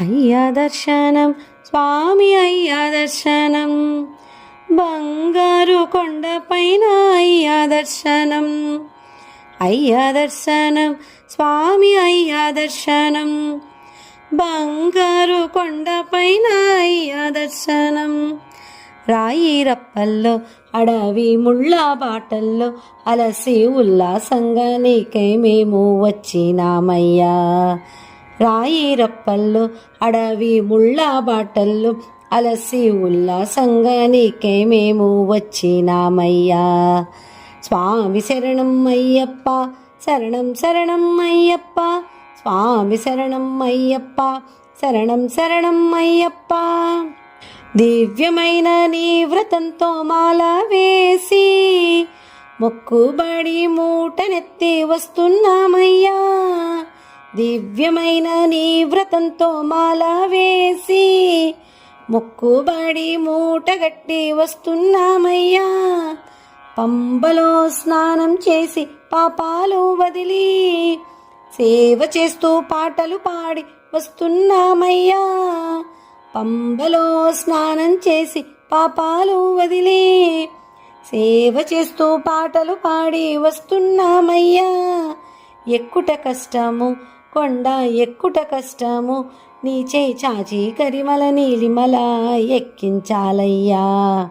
అయ్యా దర్శనం స్వామి అయ్యా దర్శనం. బంగారు కొండపైన అయ్యా దర్శనం. అయ్యా దర్శనం స్వామి అయ్యా దర్శనం. బంగారు కొండపైన అయ్యా దర్శనం. రాయి రప్పల్లో అడవి ముళ్ళ బాటల్లో అలసి ఉల్లాసంగా నీకై మేము వచ్చినామయ్యా. రాయి రప్పల్లో అడవి ముళ్ళ బాటల్లో అలసి ఉల్లాసంగా నీకే మేము వచ్చినామయ్యా. స్వామి శరణం అయ్యప్ప శరణం శరణం అయ్యప్ప స్వామి శరణం అయ్యప్ప శరణం శరణం అయ్యప్ప. దివ్యమైన నీ వ్రతంతో మాల వేసి మొక్కుబడి మూటనెత్తి వస్తున్నామయ్యా. దివ్యమైన నీ వ్రతంతో మాల వేసి మొక్కుబడి మూటగట్టి వస్తున్నామయ్యా. పంబలో స్నానం చేసి పాపాలు వదిలి సేవ చేస్తూ పాటలు పాడి వస్తున్నామయ్యా. పంబలో స్నానం చేసి పాపాలు వదిలి సేవ చేస్తూ పాటలు పాడి వస్తున్నామయ్యా. ఎక్కుట కష్టము కొండ ఎక్కుట కష్టము. నీ చేయి చాచి కరిమల నీలిమల ఎక్కించాలయ్యా.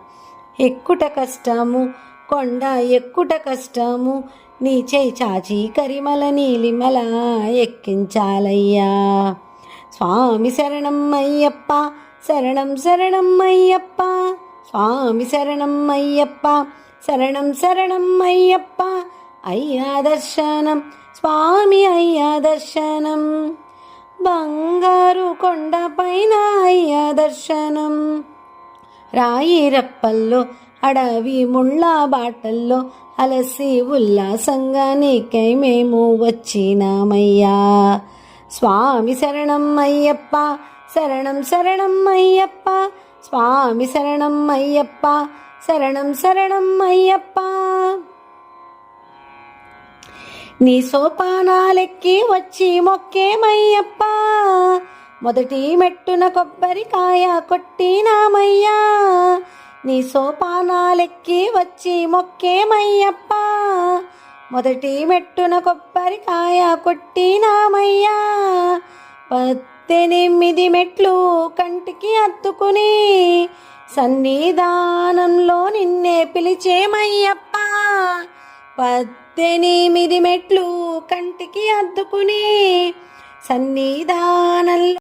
ఎక్కుట కష్టము కొండ ఎక్కుట కష్టము. నీ చేయి చాచి కరిమల నీలిమల ఎక్కించాలయ్యా. స్వామి శరణం అయ్యప్ప శరణం శరణం అయ్యప్ప. స్వామి శరణం అయ్యప్ప శరణం శరణం అయ్యప్ప. అయ్యా దర్శనం స్వామి అయ్యా దర్శనం. బంగారు కొండ పైన అయ్యా దర్శనం. రాయి రప్పల్లో అడవి ముళ్ళ బాటల్లో అలసి ఉల్లాసంగా నీకై మేము వచ్చినామయ్యా. స్వామి శరణం అయ్యప్ప శరణం శరణం అయ్యప్ప. స్వామి శరణం అయ్యప్ప శరణం శరణం అయ్యప్ప. నీ సోపానాలెక్కి వచ్చి మొక్కేమయ్యప్ప? మొదటి మెట్టున కొబ్బరికాయ కొట్టినామయ్యా. నీ సోపానాలెక్కి వచ్చి మొక్కేమయ్యప్ప? మొదటి మెట్టున కొబ్బరికాయ కొట్టినామయ్యా. పద్దెనిమిది మెట్లు కంటికి అత్తుకుని సన్నిధానంలో నిన్నే పిలిచేమయ్యప్ప. పద్దెనిమిది మెట్లు కంటికి అద్దుకుని సన్నిధానంలో